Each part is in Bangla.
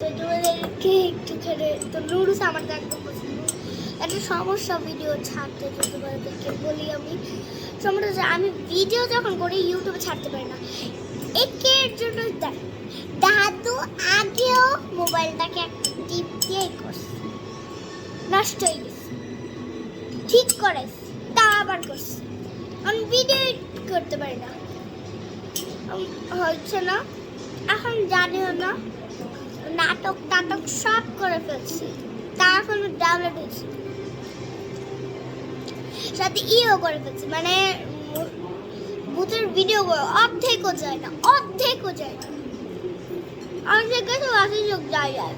তোমাদেরকে একটুখানি তো নুডলস আমার তো একদম পছন্দ একটা সমস্যা ভিডিও ছাড়তে তো তোমাদেরকে বলি আমি। সমস্যা আমি ভিডিও যখন করি ইউটিউবে ছাড়তে পারি না। একের জন্য দেখ, দাদু আগেও মোবাইলটাকে একটা টিপ দিয়েই করছে। নষ্ট হয়ে গেছে। ঠিক করে তা আবার করছে। আমি ভিডিও করতে পারি না। হচ্ছে না। এখন জানিও না। নাটক টাটক সব করে ফেলছি। তা এখন ডাউনলোড হয়েছে সাথে ইও করে ফেলছি মানে ভূতের ভিডিও অর্ধেকও যায় না, অর্ধেকও যায় না। অর্ধেক গেছে, বাকি যোগ যায় যায়।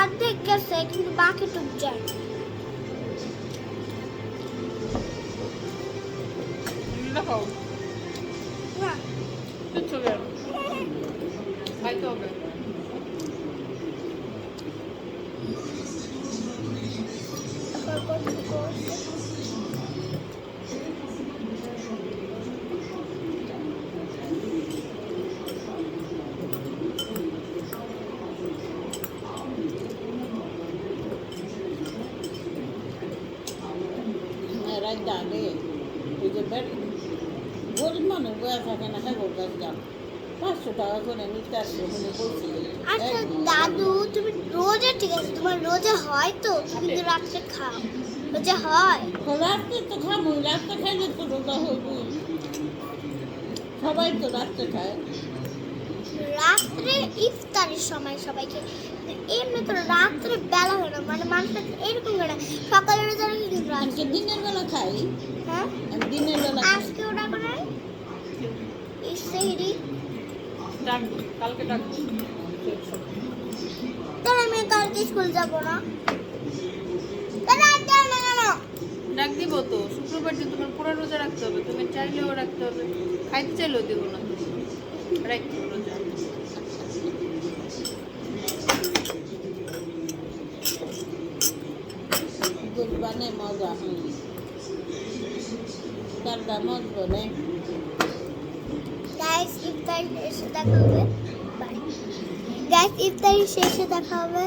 অর্ধেক গেছে, কিন্তু বাকি টুক যায় না। দেখাও না কিচ্ছু হবে খাইতে হবে এখন করতে করতে এরাই জানে ওই যে বেড- গরিব মানুষ বয়ে থাকে না হ্যাঁ গোর যান পাঁচশো টাকা করে নিতে উনি বলছিল আচ্ছা দাদু তুমি রোজা ঠিক আছে তোমার রোজা হয় তো? কিন্তু রাত্রে খাও। রোজা হয়? রাত্রে তো খাব রাত্রে খাইলে তো রোজা সবাই তো রাত্রে খায়। রাত্রে ইফতারের সময় সবাইকে। এমনি তো রাত্রে বেলা হয় না মানে মানুষের এরকম করে সকালে রোজা আজকে দিনের বেলা খাই। হ্যাঁ? দিনের বেলা খাই। আজকে ওটা করে? ইসেহরি ডাকবো কালকে ডাকবো। তাহলে আমি কালকে স্কুল যাব না। তাহলে আজ যাও না কেন? ডাক দিব তো শুক্রবার দিন তোমার পুরো রোজা রাখতে হবে তুমি চাইলেও রাখতে হবে। খাইতে চাইলেও দিব না। রাখতে হবে রোজা। গুলবানে মজা কারটা মজবো নেই গাইস ইফতার শেষে দেখা হবে গাইস ইফতারি শেষে দেখা হবে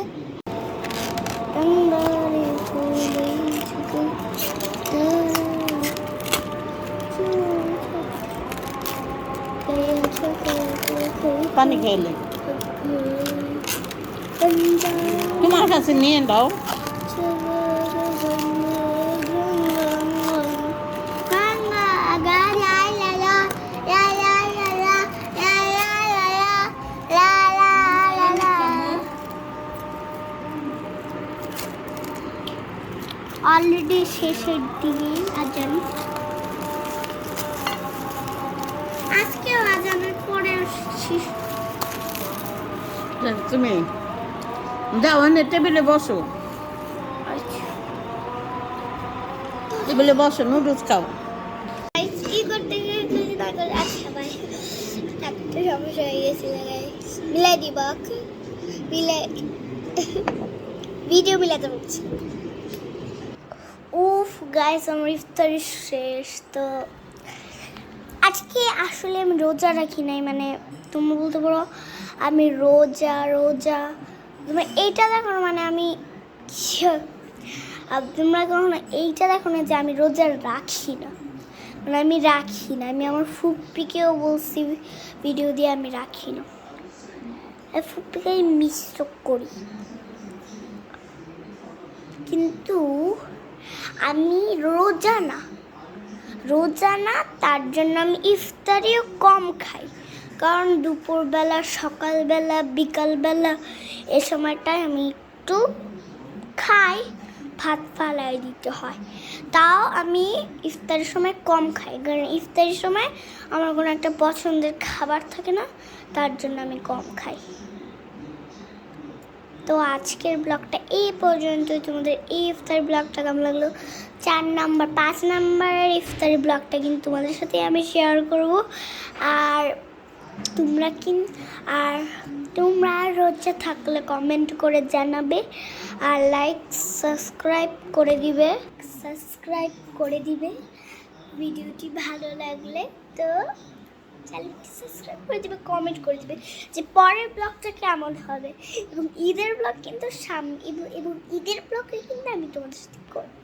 পানি খাইলে তোমার কাছে নিয়ে দাও অলরেডি শেষের দিকে আজান। আজকেও আজানের পরে তুমি। যাও টেবিলে বসো। টেবিলে বসো নুডলস খাও। কি করতে গিয়ে যদি তারপর আচ্ছা ভাই একটা সমস্যা হয়ে গেছিল মিলাই দিব মিলাই ভিডিও মিলাতে পারছি গাইস আমার ইফতারি শেষ, তো আজকে আসলে আমি রোজা রাখি নাই মানে তুমি বলতে পারো, আমি রোজা রোজা তুমি এইটা দেখো মানে আমি আর তোমরা কখনো এইটা দেখো না যে আমি রোজা রাখি না? মানে আমি রাখি না, আমি আমার ফুপ্পিকেও বলছি ভিডিও দিয়ে আমি রাখি না। ফুপ্পিকে আমি মিস করি। কিন্তু আমি রোজা না রোজা না তার জন্য আমি ইফতারিও কম খাই। কারণ দুপুরবেলা, সকালবেলা, বিকালবেলা, এ সময়টায় আমি একটু খাই, ভাত ফালাই দিতে হয়। তাও আমি ইফতারের সময় কম খাই, কারণ ইফতারের সময় আমার কোনো একটা পছন্দের খাবার থাকে না, তার জন্য আমি কম খাই। তো আজকের ব্লগটা এই পর্যন্তই। তোমাদের এই ইফতার ব্লগটা কেমন লাগল? চার নাম্বার, পাঁচ নাম্বারের ইফতারি ব্লগটা কিন্তু তোমাদের সাথে আমি শেয়ার করব। আর তোমরা কিন, আর তোমরা রোজা থাকলে কমেন্ট করে জানাবে। আর লাইক সাবস্ক্রাইব করে দিবে। সাবস্ক্রাইব করে দিবে। ভিডিওটি ভালো লাগলে তো চ্যানেলটি সাবস্ক্রাইব করে দেবে কমেন্ট করে দিবে যে পরের ব্লগটা কেমন হবে। এবং ঈদের ব্লগ কিন্তু সামনে এবং- ঈদের ব্লগে কিন্তু আমি তোমাদের সাথে করব